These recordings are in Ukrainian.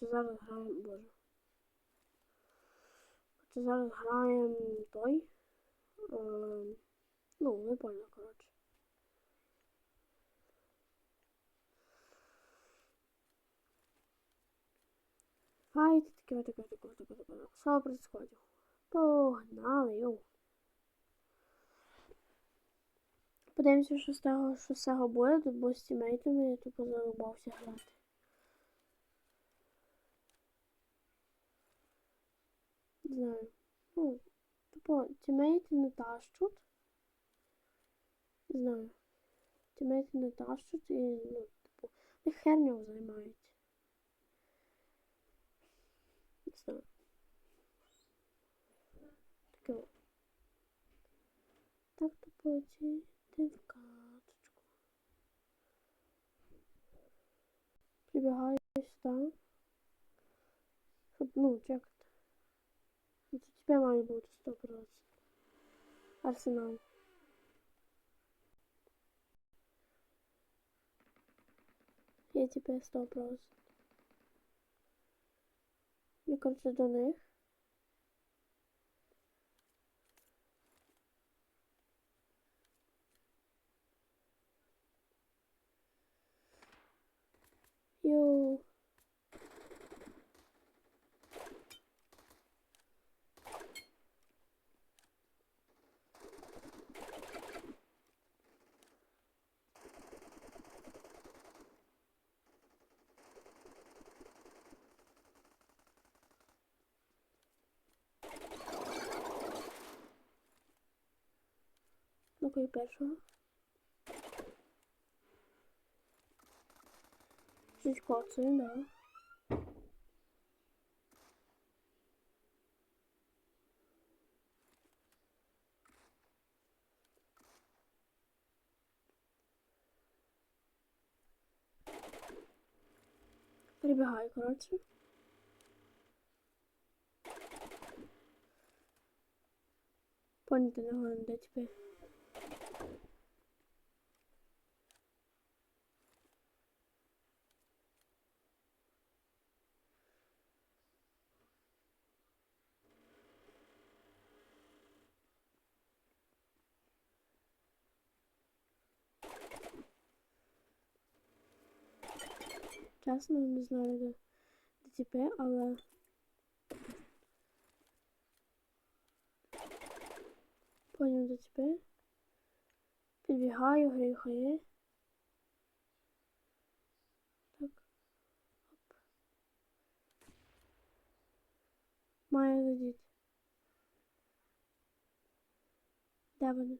Зараз граємо. Боже. Короче, зараз граємо той. Ем, ну, ви поняли, коротше. Файт, таке, таке, таке, таке, таке. Що происходит? Погнали, йоу. Подивимося, що з того, що з цього буде, бо з тімейтами я тупо зарубався грати. Не знаю. Ну, тупо тімейти не тащуть. Не знаю. Тімейти не тащуть і, ну, типу, вони херню займають. Не знаю. Таке. Так, тупо ці каточку. Прибігаю сюди. Щоб, ну, чекати. Тебе має бути 100%. Арсенал. Я тебе 100%. Мне кажется, до них. Йоу. Ну-ка і першого. Чуть коцаю, да. Прибігаю, коротше. Поняти не говорю, де тебе. Чесно, не знаю, де, де тебе, але. Поняв, де тебе. Підбігаю, гріхає. Так. Оп. Має задіти. Де вони?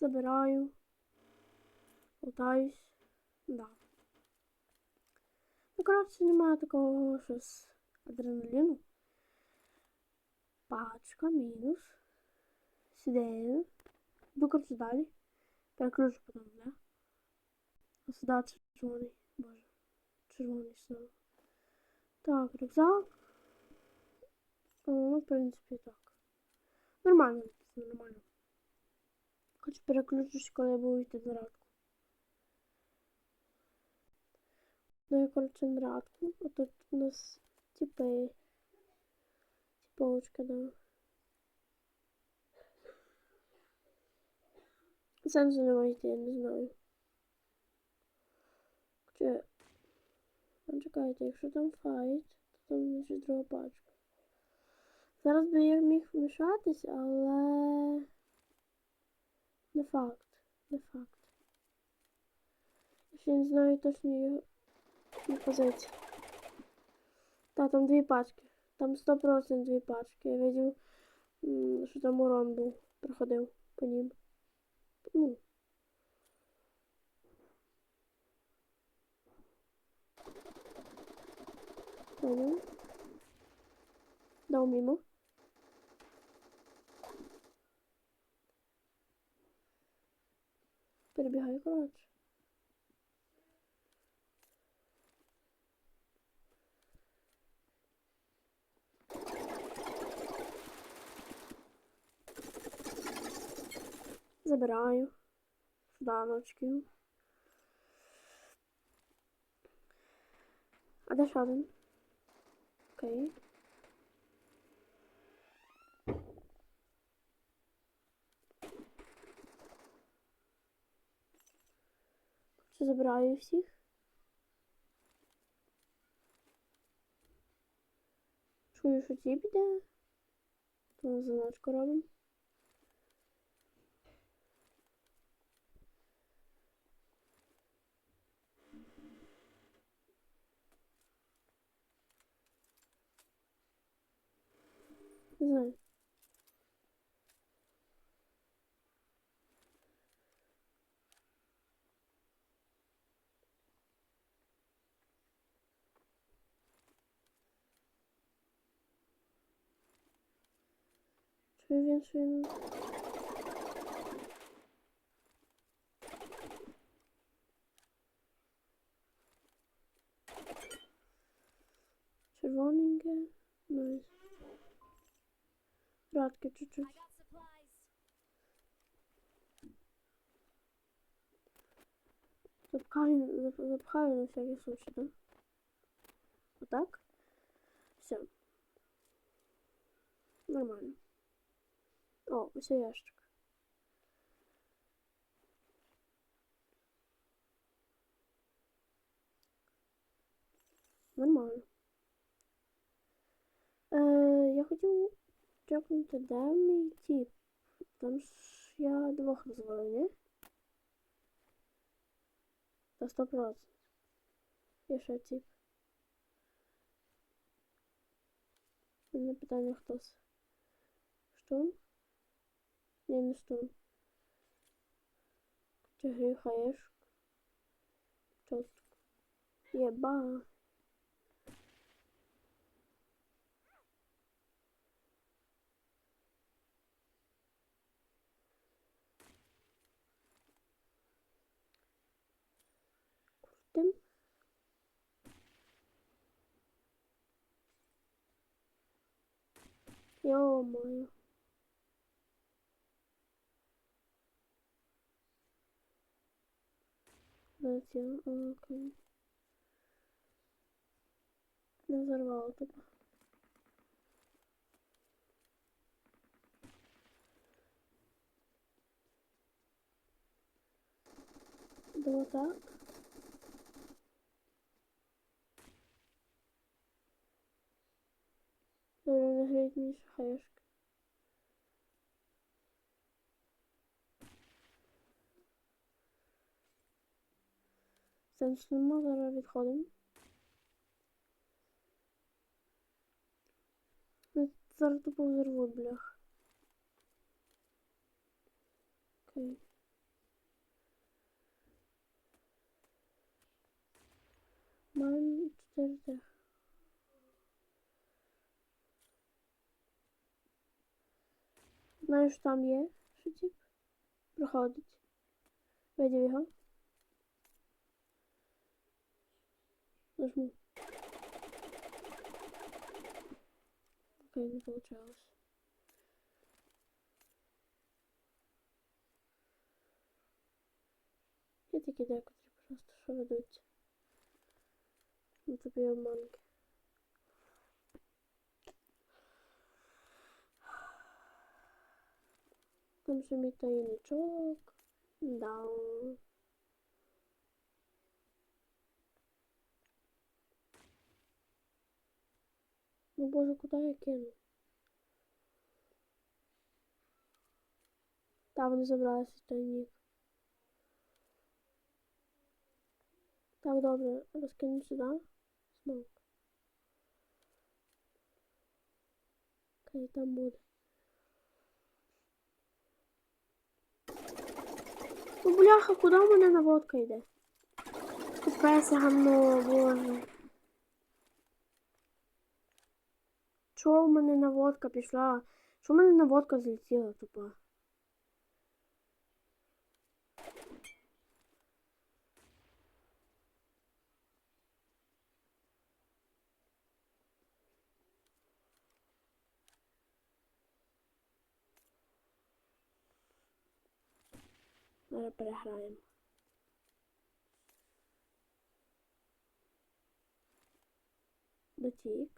Забираю. Лутаюсь. Да. Ну, коротше, немає такого щось адреналіну. Пачка, мінус. Сюди. Йду, коротше, далі. Переключу потім, да? А сюди червоний. Боже. Червоний знову. Так, рюкзак. О, ну, в принципі, так. Нормально, нормально. Хоч переключусь, коли буду йти зарядку. Ну, я, коротше, нарядку. А тут у нас типи. Типовочка, да. Сенсу немає йти, я не знаю. Чи... А чекайте, якщо там файт, то там ще друга пачка. Зараз би я міг вмішатись, але... Не факт, не факт. Я ще не знаю точно його позиції. Та, там дві пачки. Там 100% дві пачки. Я видів, що там урон був, проходив по ним. Ну. Понял. Дав мимо. Baby High Ground. Zabieraj. Dano ci A też ładny. Okej. Okay. Що забираю всіх? Чую, що ті піде. То заначку робимо. Не знаю. Що він, що він? Червоненьке. Найс. Радки I чуть-чуть. got supplies. Запхаю, зап- запхаю на всякий случай, да? Вот так. Все. Нормально. О, ось ящик. Нормально. Е, я хотів чекнути, де мій тіп. Там ж я двох розвалив, ні? Та 100%. Є ще тип. У мене питання хтось. Штурм? Yunus'tum. Cehri hayır. Çözdük. Yeba. Kurdum. Yo, Maya. Залетело. Окей. Не взорвало. Да вот так. Добре, не гріть мені хаєшки. Сенс нема, зараз відходимо. Зараз тупо взорвуть, блях. Окей. Маємо 4 тех. Знаєш, там є, тип проходить. Видів його. Нажму. Окей, не получалось. Я такі декотрі просто що ведуть. Ну тобі обманки. Там ще мій таєничок. Да. Ну боже, куди я кину? Та вони забрали свій тайник. Так, добре, розкину сюди. Смок. Окей, там буде. Ну, бляха, куди в мене наводка йде? Купеся гамно, боже. Чого в мене наводка пішла? Чого в мене наводка злетіла тупа? Зараз переграємо. дотік.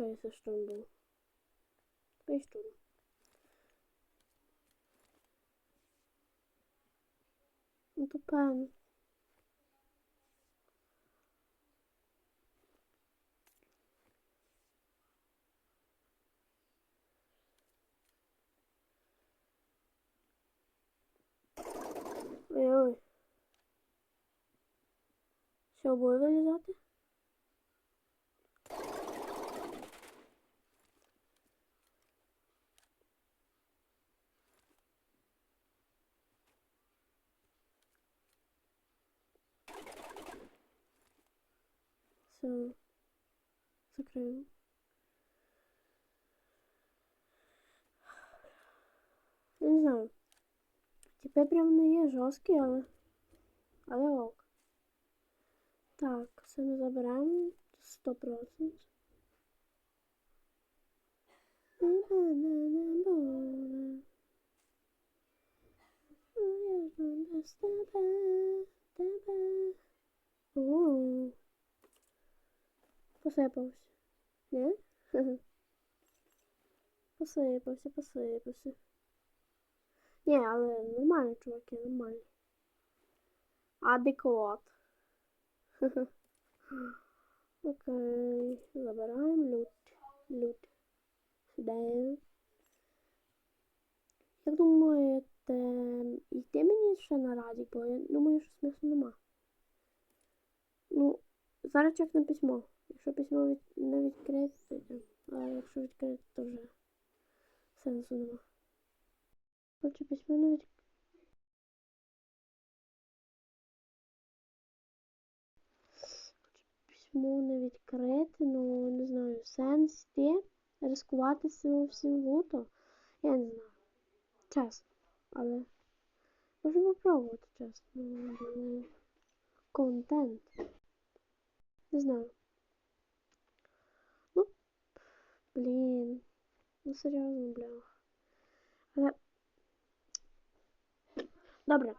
Окей, це штурм був. Такий штурм. Ну то певно. Ой-ой. Що, буде вилізати? Все. Закриємо. Я не знаю. Тепер прям не є жорсткий, але. Але ок. Так, це ми заберемо 100%. Без тебе, тебе. О. Посипався. Не? Посипався, посипався. Ні, але нормально, чуваки, нормально. Адекват. Окей, забираємо лут. Лут. Сюди. Як думаєте, йти мені ще на радік, бо я думаю, що смислу нема. Ну, зараз чекнемо письмо. Якщо письмо від... не відкрите. А якщо відкрите, то вже сенсу нема. Хочу письмо не відкрите. Письмо не відкрите, ну не знаю, сенс йти, ризикувати всім всім лутом. Я не знаю. Чесно. Але можемо попробувати, чесно. Ну, Контент. Не знаю. Ну, блін. Ну серйозно, бля. Але. Добре.